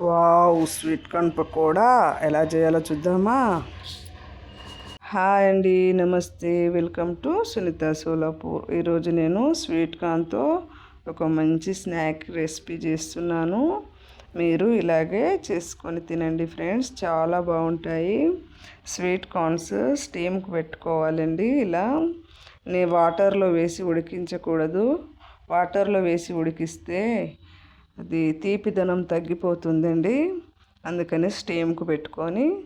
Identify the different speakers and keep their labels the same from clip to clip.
Speaker 1: Wow sweet corn pakoda? ఎలా చేయాలో చూద్దామా? హాయ్ అండి నమస్తే. Welcome to Sunitha Solapur. ఈరోజు నేను స్వీట్ కార్న్తో ఒక మంచి స్నాక్ రెసిపీ చేస్తున్నాను. మీరు ఇలాగే చేసుకొని తినండి ఫ్రెండ్స్. చాలా బాగుంటాయి. స్వీట్ కార్న్స్ స్టీమ్కి పెట్టుకోవాలండి ఇలా. నే వాటర్లో వేసి ఉడికించకూడదు. వాటర్లో వేసి ఉడికిస్తే అది తీపిదనం తగ్గిపోతుందండి. అందుకని స్టీమ్కు పెట్టుకొని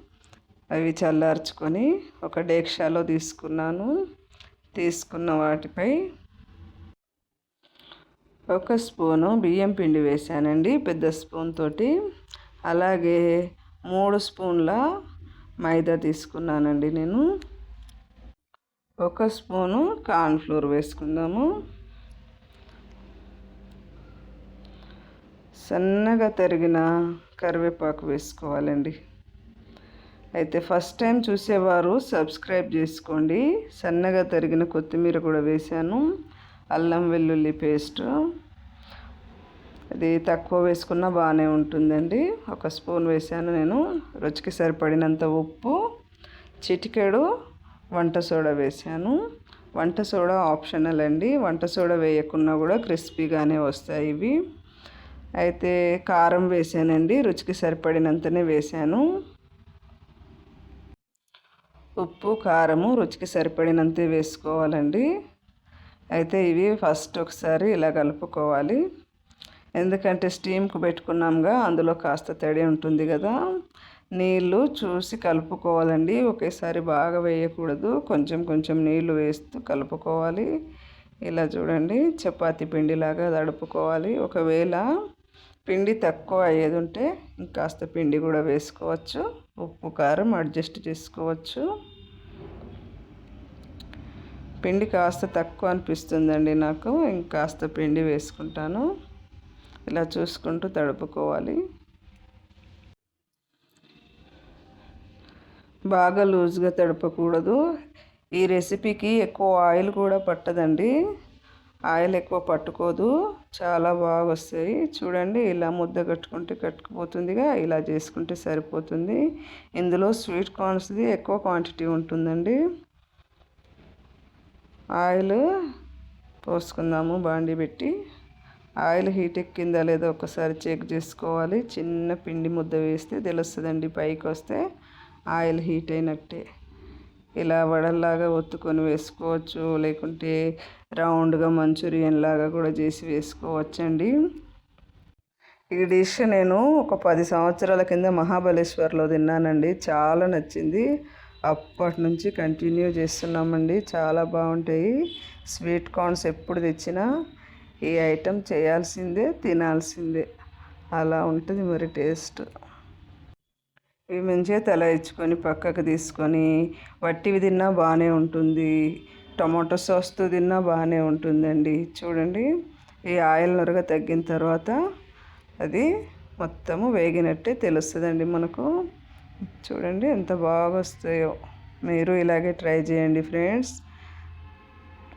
Speaker 1: అవి చల్లార్చుకొని ఒక డేక్షాలో తీసుకున్నాను. తీసుకున్న వాటిపై ఒక స్పూను బియ్యం పిండి వేసానండి పెద్ద స్పూన్ తోటి. అలాగే మూడు స్పూన్ల మైదా తీసుకున్నానండి నేను. ఒక స్పూను కార్న్ఫ్లోర్ వేసుకుందాము. సన్నగా తరిగిన కరివేపాకు వేసుకోవాలండి. అయితే ఫస్ట్ టైం చూసేవారు సబ్స్క్రైబ్ చేసుకోండి. సన్నగా తరిగిన కొత్తిమీర కూడా వేసాను అల్లం వెల్లుల్లి పేస్ట్. అది తక్కువ వేసుకున్నా బాగానే ఉంటుందండి. ఒక స్పూన్ వేసాను నేను. రుచికి సరిపడినంత ఉప్పు చిటికెడు వంట సోడా వేసాను వంట సోడా ఆప్షనల్ అండి. వంట సోడా వేయకున్నా కూడా క్రిస్పీగానే వస్తాయి ఇవి. అయితే కారం వేసానండి రుచికి సరిపడినంతనే వేసాను. ఉప్పు కారము రుచికి సరిపడినంతే వేసుకోవాలండి. అయితే ఇవి ఫస్ట్ ఒకసారి ఇలా కలుపుకోవాలి. ఎందుకంటే స్టీమ్కి పెట్టుకున్నాంగా అందులో కాస్త తడి ఉంటుంది కదా. నీళ్ళు చూసి కలుపుకోవాలండి. ఒకేసారి బాగా వేయకూడదు. కొంచెం కొంచెం నీళ్ళు వేస్తూ కలుపుకోవాలి. ఇలా చూడండి చపాతీ పిండిలాగా తడుపుకోవాలి. ఒకవేళ పిండి తక్కువ అయ్యేది ఉంటే ఇంకాస్త పిండి కూడా వేసుకోవచ్చు. ఉప్పు కారం అడ్జస్ట్ చేసుకోవచ్చు. పిండి కాస్త తక్కువ అనిపిస్తుందండి నాకు. ఇంకాస్త పిండి వేసుకుంటాను. ఇలా చూసుకుంటూ తడుపుకోవాలి. బాగా లూజ్గా తడపకూడదు. ఈ రెసిపీకి ఎక్కువ ఆయిల్ కూడా పట్టదండి. ఆయిల్ ఎక్కువ పట్టుకోదు. చాలా బాగా వస్తాయి చూడండి ఇలా ముద్ద కట్టుకుంటే కట్టుకుపోతుందిగా ఇలా చేసుకుంటే సరిపోతుంది. ఇందులో స్వీట్ కార్న్స్ది ఎక్కువ క్వాంటిటీ ఉంటుందండి. ఆయిల్ పోసుకుందాము బాండి పెట్టి. ఆయిల్ హీట్ ఎక్కిందా లేదో ఒకసారి చెక్ చేసుకోవాలి. చిన్న పిండి ముద్ద వేస్తే తెలుస్తుందండి పైకి వస్తే ఆయిల్ హీట్ అయినట్టే. ఇలా వడల్లాగా ఒత్తుకొని వేసుకోవచ్చు లేకుంటే రౌండ్గా మంచూరియన్ లాగా కూడా చేసి వేసుకోవచ్చండి. ఈ డిష్ నేను ఒక పది సంవత్సరాల కింద మహాబలేశ్వర్లో తిన్నానండి. చాలా నచ్చింది. అప్పటి నుంచి కంటిన్యూ చేస్తున్నామండి. చాలా బాగుంటాయి. స్వీట్ కార్న్స్ ఎప్పుడు తెచ్చినా ఈ ఐటెం చేయాల్సిందే తినాల్సిందే. అలా ఉంటుంది మరి టేస్ట్. ఇవి మంచిగా తల ఇచ్చుకొని పక్కకు తీసుకొని వట్టివి తిన్నా బాగానే ఉంటుంది. టమాటో సాస్తో తిన్నా బాగానే ఉంటుందండి. చూడండి ఈ ఆయిల్ నొరగ తగ్గిన తర్వాత అది మొత్తము వేగినట్టే తెలుస్తుందండి మనకు. చూడండి ఎంత బాగా వస్తాయో. మీరు ఇలాగే ట్రై చేయండి ఫ్రెండ్స్.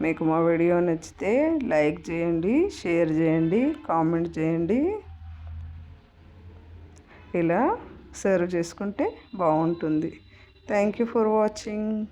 Speaker 1: మీకు మా వీడియో నచ్చితే లైక్ చేయండి షేర్ చేయండి కామెంట్ చేయండి. ఇలా సర్వ్ చేసుకుంటే బాగుంటుంది. Thank you for watching